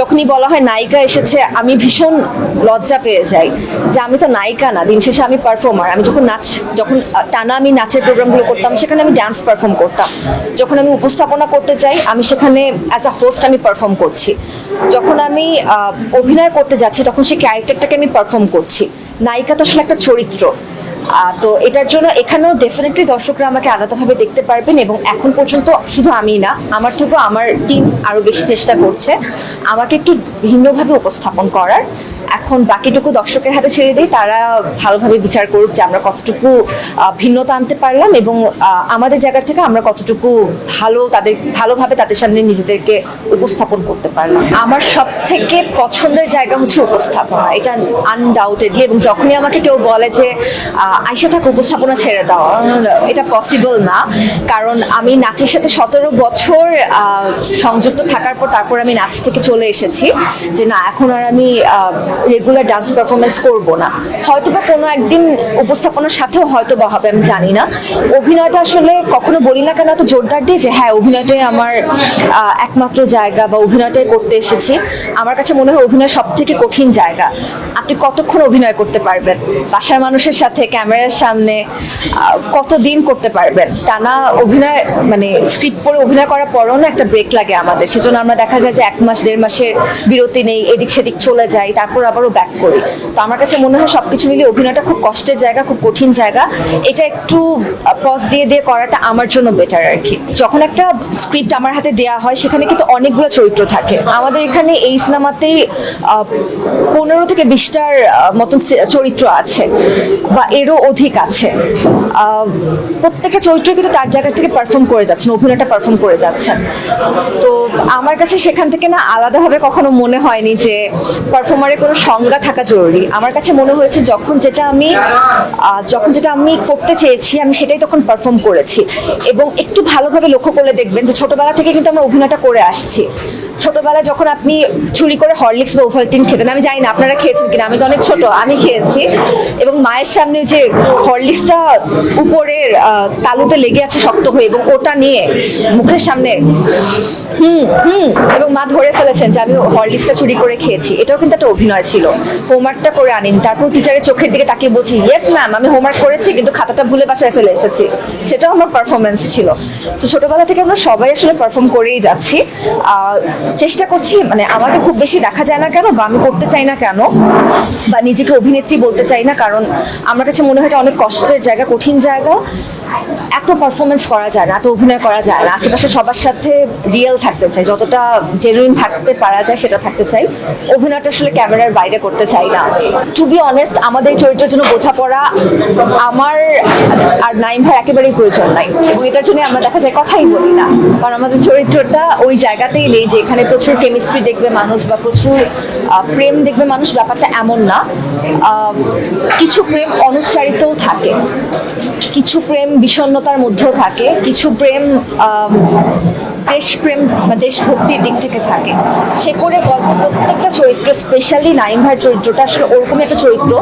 যখনই বলা হয় নায়িকা এসেছে, আমি ভীষণ লজ্জা পেয়ে যাই যে আমি তো নায়িকা না, দিন শেষে আমি পারফর্মার আমি যখন নাচ, যখন টানা আমি নাচের প্রোগ্রামগুলো করতাম, সেখানে আমি ডান্স পারফর্ম করতাম। যখন আমি উপস্থাপনা করতে যাই, আমি সেখানে অ্যাজ আ হোস্ট আমি পারফর্ম করছি। যখন আমি অভিনয় করতে যাচ্ছি, তখন সেই ক্যারেক্টারটাকে আমি পারফর্ম করছি। নায়িকা তো আসলে একটা চরিত্র। তো এটার জন্য এখানেও ডেফিনেটলি দর্শকরা আমাকে আলাদাভাবে দেখতে পারবেন এবং এখন পর্যন্ত শুধু আমি না, আমার থেকেও আমার টিম আরও বেশি চেষ্টা করছে আমাকে একটু ভিন্নভাবে উপস্থাপন করার। এখন বাকিটুকু দর্শকের হাতে ছেড়ে দিই, তারা ভালোভাবে বিচার করুক যে আমরা কতটুকু ভিন্নতা আনতে পারলাম এবং আমাদের জায়গা থেকে আমরা কতটুকু ভালো তাদের, ভালোভাবে তাদের সামনে নিজেদেরকে উপস্থাপন করতে পারলাম। আমার সব থেকে পছন্দের জায়গা হচ্ছে উপস্থাপনা। এটা আনডাউটেডলি এবং যখনই আমাকে কেউ বলে যে আইসা থাক, উপস্থাপনা ছেড়ে দাও, এটা পসিবল না। কারণ আমি নাচের সাথে সতেরো বছর সংযুক্ত থাকার পর তারপর আমি নাচ থেকে চলে এসেছি যে না, এখন আর আমি রেগুলার ডান্স পারফরমেন্স করব না। হয়তো বা কোনো একদিন উপস্থাপনার সাথেও হয়তো বা হবে, আমি জানি না। অভিনয়টা আসলে কখনো বলি না কেন, এত জোরদার দিয়ে যে হ্যাঁ অভিনয়টাই আমার একমাত্র জায়গা বা অভিনয়টাই করতে এসেছি। আমার কাছে মনে হয় অভিনয় সব থেকে কঠিন জায়গা। আপনি কতক্ষণ অভিনয় করতে পারবেন? বাসার মানুষের সাথে, ক্যামেরার সামনে কতদিন করতে পারবেন? টানা অভিনয় মানে স্ক্রিপ্ট পড়ে অভিনয় করার পরেও না একটা ব্রেক লাগে আমাদের। সেজন্য আমরা দেখা যায় যে এক মাস, দেড় মাসের বিরতি নেই, এদিক সেদিক চলে যাই, তারপর আবারও ব্যাক করি। তো আমার কাছে মনে হয় সবকিছু মিলিয়ে অভিনয়টা খুব কষ্টের জায়গা, খুব কঠিন জায়গা। এটা একটু পজ দিয়ে দিয়ে করাটা আমার জন্য বেটার আর কি। যখন একটা স্ক্রিপ্ট আমার হাতে দেওয়া হয়, সেখানে কিন্তু অনেকগুলো চরিত্র থাকে। আমাদের এখানে এই সিনেমাতেই পনেরো থেকে বিশটার মতন চরিত্র আছে বা এরও অধিক আছে। প্রত্যেকটা চরিত্র কিন্তু তার জায়গা থেকে পারফর্ম করে যাচ্ছেন অভিনয়টা পারফর্ম করে যাচ্ছেন তো আমার কাছে সেখান থেকে না আলাদাভাবে কখনো মনে হয়নি যে পারফর্মারের কোনো সংজ্ঞা থাকা জরুরি। আমার কাছে মনে হয়েছে যখন যেটা আমি যখন যেটা আমি করতে চেয়েছি, আমি সেটাই তখন পারফর্ম করেছি। এবং একটু ভালোভাবে লক্ষ্য করলে দেখবেন যে ছোটবেলা থেকে কিন্তু আমরা অভিনয়টা করে আসছি। ছোটবেলায় যখন আপনি চুরি করে হরলিক্স বা ওভালটিন খেতেন, আমি জানি না আপনারা খেয়েছেন কিনা, আমি তো অনেক ছোট, আমি খেয়েছি। এবং মায়ের সামনে যে হরলিক্সটা উপরের তালুতে লেগে আছে শক্ত হয়ে এবং ওটা নিয়ে মুখের সামনে হুম হুম, এবং মা ধরে ফেলেছেন যে আমি হরলিক্সটা চুরি করে খেয়েছি। এটাও কিন্তু একটা অভিনয় ছিল। হোমওয়ার্কটা করে আনিন। তারপর টিচারের চোখের দিকে তাকিয়ে বলছি ইয়েস ম্যাম আমি হোমওয়ার্ক করেছি, কিন্তু খাতাটা ভুলে বাসায় ফেলে এসেছি। সেটাও আমার পারফরমেন্স ছিল। তো ছোটবেলা থেকে আমরা সবাই আসলে পারফর্ম করেই যাচ্ছি। চেষ্টা করছি মানে আমাকে খুব বেশি দেখা যায় না কেন বা আমি করতে চাই না কেন বা নিজেকে অভিনেত্রী বলতে চাই না, কারণ আমার কাছে মনে হয় অনেক কষ্টের জায়গা, কঠিন জায়গা। এত পারফরমেন্স করা যায় না, এত অভিনয় করা যায় না। আশেপাশে সবার সাথে রিয়েল থাকতে চাই, যতটা জেনুইন থাকতে পারা যায় সেটা থাকতে চাই। অভিনয়টা আসলে ক্যামেরার বাইরে করতে চাই না। টু বি অনেস্ট আমাদের চরিত্রের জন্য বোঝাপড়া আমার আর নাইম ভাই একেবারেই প্রয়োজন নাই। এবং এটার জন্য আমরা দেখা যায় কথাই বলি না। কারণ আমাদের চরিত্রটা ওই জায়গাতেই নেই যে এখানে প্রচুর কেমিস্ট্রি দেখবে মানুষ বা প্রচুর প্রেম দেখবে মানুষ, ব্যাপারটা এমন না। কিছু প্রেম অনুচ্চারিতও থাকে, কিছু প্রেম বিষণ্নতার মধ্যেও থাকে, কিছু প্রেম দেশপ্রেম বা দেশভক্তির দিক থেকে থাকে। সে করে প্রত্যেকটা চরিত্র স্পেশালি নাইম ভাইয়ের চরিত্রটা আসলে ওরকম একটা চরিত্র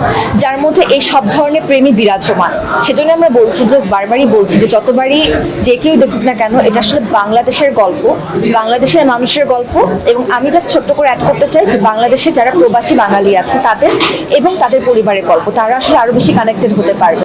যার মধ্যে এই সব ধরনের প্রেমই বিরাজমান। সেজন্য আমরা বলছি যে, বারবারই বলছি যে, যতবারই যে কেউ দেখুক না কেন, এটা আসলে বাংলাদেশের গল্প, বাংলাদেশের মানুষের গল্প এবং আমি জাস্ট ছোট্ট করে অ্যাড করতে চাই যে, বাংলাদেশে যারা প্রবাসী বাঙালি আছে তাদের এবং তাদের পরিবারের গল্প, তারা আসলে আরও বেশি কানেক্টেড হতে পারবে।